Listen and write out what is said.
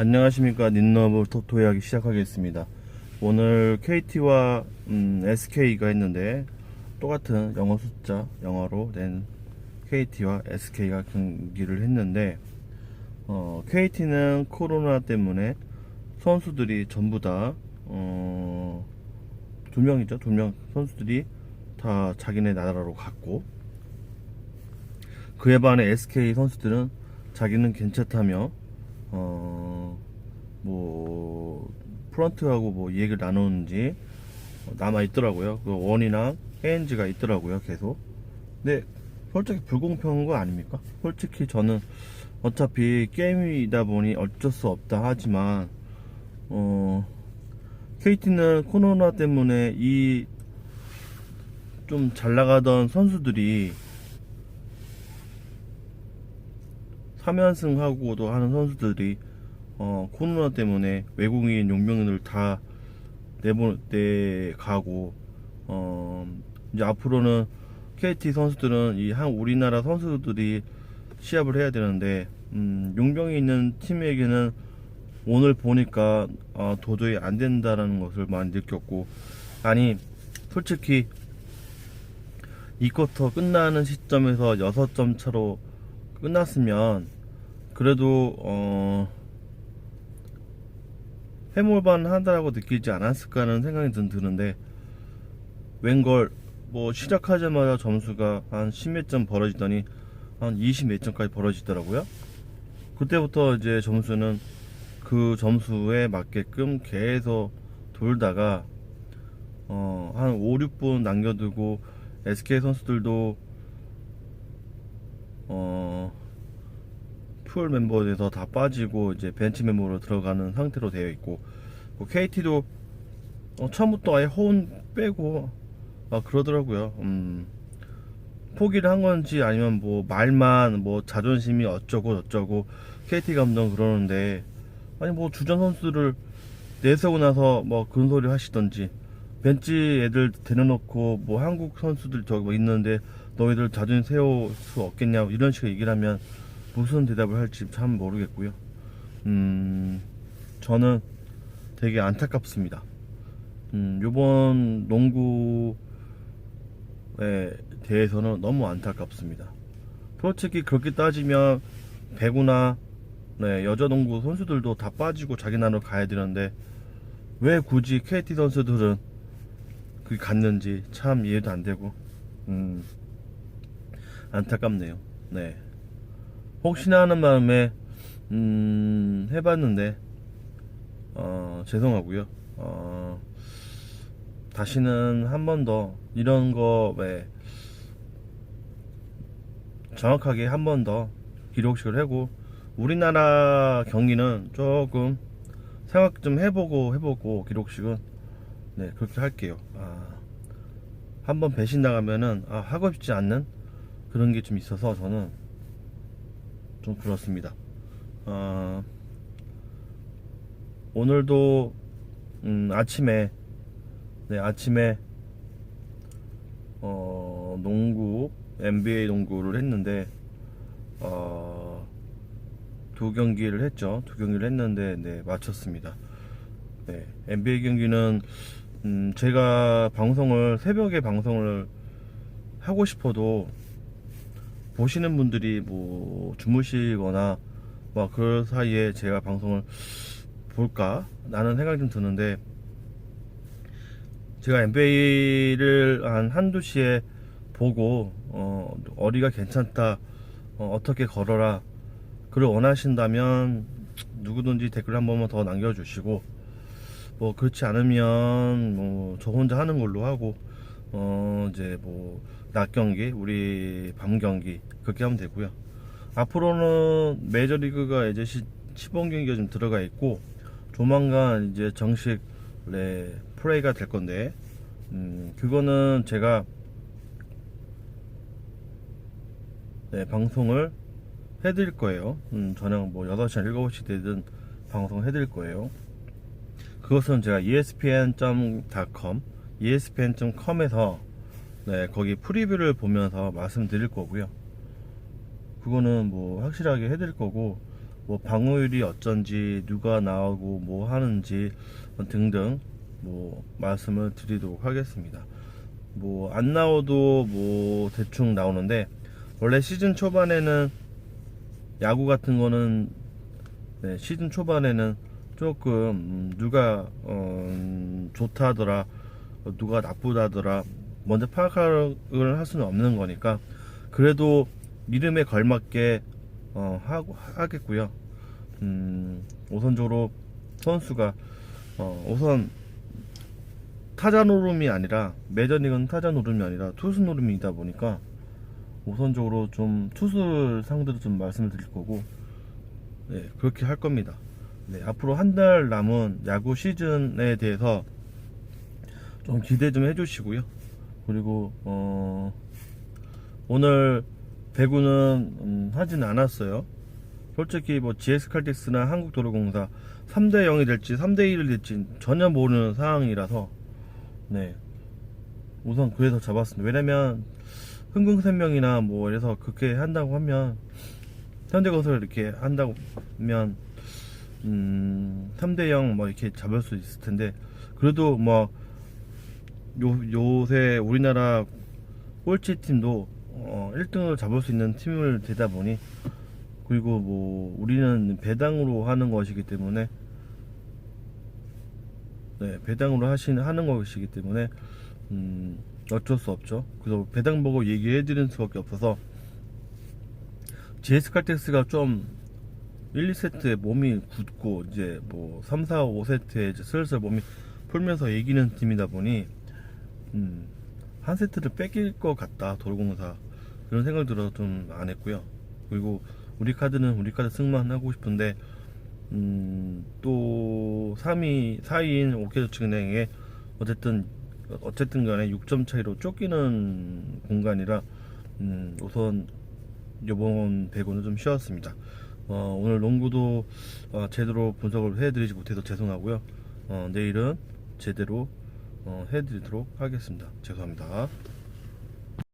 안녕하십니까 닌너브 토토 이야기 시작하겠습니다. 오늘 KT와 음, SK가 했는데 똑같은 영어 숫자 영어로 낸 KT와 SK가 경기를 했는데 어, KT는 코로나 때문에 선수들이 전부 다 어, 두 명이죠 두 명 선수들이 다 자기네 나라로 갔고 그에 반해 SK 선수들은 자기는 괜찮다며 어, 뭐, 프런트하고 뭐 얘기를 나누는지 남아 있더라고요. 그 원이나 ANG가 있더라고요, 계속. 근데 솔직히 불공평한 거 아닙니까? 솔직히 저는 어차피 게임이다 보니 어쩔 수 없다 하지만, 어, KT는 코로나 때문에 이 좀 잘 나가던 선수들이 3연승하고도 하는 선수들이 어, 코로나 때문에 외국인 용병들 다 내보 내 가고 어, 이제 앞으로는 KT 선수들은 이 한 우리나라 선수들이 시합을 해야 되는데 음, 용병이 있는 팀에게는 오늘 보니까 어, 도저히 안 된다라는 것을 많이 느꼈고 아니 솔직히 이 쿼터 끝나는 시점에서 6점 차로 끝났으면 그래도 어 해몰반 하다라고 느끼지 않았을까 하는 생각이 든 드는데 웬걸 뭐 시작하자마자 점수가 한 10몇 점 벌어지더니 한 20몇 점까지 벌어지더라고요. 그때부터 이제 점수는 그 점수에 맞게끔 계속 돌다가 어, 한 5, 6분 남겨두고 SK 선수들도 어, 풀 멤버에서 다 빠지고 이제 벤치 멤버로 들어가는 상태로 되어 있고 뭐 KT도 어, 처음부터 아예 호운 빼고 막 그러더라고요. 음, 포기를 한 건지 아니면 뭐 말만 뭐 자존심이 어쩌고 저쩌고 KT 감독 그러는데 아니 뭐 주전 선수를 내세우고 나서 뭐 그런 소리 하시던지 벤치 애들 데려놓고 뭐 한국 선수들 저기 뭐 있는데 너희들 자존심 세울 수 없겠냐 이런 식으로 얘기를 하면 무슨 대답을 할지 참 모르겠고요. 음, 저는 되게 안타깝습니다. 음, 요번 농구에 대해서는 너무 안타깝습니다. 솔직히 그렇게 따지면 배구나 네, 여자 농구 선수들도 다 빠지고 자기 나라로 가야 되는데 왜 굳이 KT 선수들은 그 갔는지 참 이해도 안 되고 음, 안타깝네요. 네. 혹시나 하는 마음에 음, 해봤는데 어, 죄송하고요. 어, 다시는 한 번 더 이런 거에 정확하게 한 번 더 기록식을 하고 우리나라 경기는 조금 생각 좀 해보고 해보고 기록식은 네 그렇게 할게요. 아, 한번 배신 나가면은 아, 하고 싶지 않는 그런 게 좀 있어서 저는 좀 그렇습니다. 어, 오늘도 음, 아침에 네 아침에 어, 농구 NBA 농구를 했는데 어, 두 경기를 했죠. 두 경기를 했는데 네 마쳤습니다. 네 NBA 경기는 음, 제가 방송을 새벽에 방송을 하고 싶어도 보시는 분들이 뭐 주무시거나 뭐그 사이에 제가 방송을 볼까? 라는 생각이 좀 드는데 제가 NBA를 한 한두 시에 보고 어, 어리가 괜찮다 어, 떻게 걸어라 글을 원하신다면 누구든지 댓글 한 번만 더 남겨주시고 뭐 그렇지 않으면 뭐 저 혼자 하는 걸로 하고 어 이제 뭐 낮 경기 우리 밤 경기 그렇게 하면 되고요. 앞으로는 메이저리그가 이제 시, 시범 경기가 좀 들어가 있고 조만간 이제 정식 네, 플레이가 될 건데 음 그거는 제가 네, 방송을 해드릴 거예요. 음, 저녁 뭐 8시나 7시 되든 방송 해드릴 거예요. 그것은 제가 espn.com, espn.com에서 네, 거기 프리뷰를 보면서 말씀드릴 거고요. 그거는 뭐 확실하게 해드릴 거고 뭐 방어율이 어쩐지 누가 나오고 뭐 하는지 등등 뭐 말씀을 드리도록 하겠습니다. 뭐 안 나오도 뭐 대충 나오는데 원래 시즌 초반에는 야구 같은 거는 네, 시즌 초반에는 조금 음, 누가 어, 음, 좋다더라 어, 누가 나쁘다더라 먼저 파악을 할 수는 없는 거니까 그래도 이름에 걸맞게 어, 하고 하겠고요. 음, 우선적으로 선수가 어, 우선 타자 노름이 아니라 메저리그는 타자 노름이 아니라 투수 노름이다 보니까 우선적으로 좀 투수 상대로 좀 말씀을 드릴 거고 네, 그렇게 할 겁니다. 네, 앞으로 한 달 남은 야구 시즌에 대해서 좀 기대 좀 해주시고요. 그리고 어, 오늘 배구는 음, 하진 않았어요. 솔직히 뭐 GS 칼텍스나 한국도로공사 3대 0이 될지 3대 1이 될지 전혀 모르는 상황이라서 네 우선 그래서 잡았습니다. 왜냐면 흥국생명이나 뭐 이래서 그렇게 한다고 하면 현대건설 이렇게 한다고 하면 음 3대 0 뭐 이렇게 잡을 수 있을 텐데 그래도 뭐 요, 요새 우리나라 꼴찌 팀도 어, 1등을 잡을 수 있는 팀을 되다 보니 그리고 뭐 우리는 배당으로 하는 것이기 때문에 네 배당으로 하시는 하는 것이기 때문에 음, 어쩔 수 없죠. 그래서 배당 보고 얘기해 드리는 수밖에 없어서 GS 칼텍스가 좀 1, 2세트에 몸이 굳고 이제 뭐 3, 4, 5세트에 이제 슬슬 몸이 풀면서 이기는 팀이다 보니 음, 한 세트를 뺏길 것 같다 도로공사 그런 생각 들어서 좀 안 했고요. 그리고 우리 카드는 우리 카드 승만 하고 싶은데 음, 또 3위 4위인 오케저축은행에 어쨌든 어쨌든 간에 6점 차이로 쫓기는 공간이라 음, 우선 이번 배구는 좀 쉬었습니다. 어, 오늘 농구도 어, 제대로 분석을 해드리지 못해서 죄송하고요. 어, 내일은 제대로 어, 해드리도록 하겠습니다. 죄송합니다.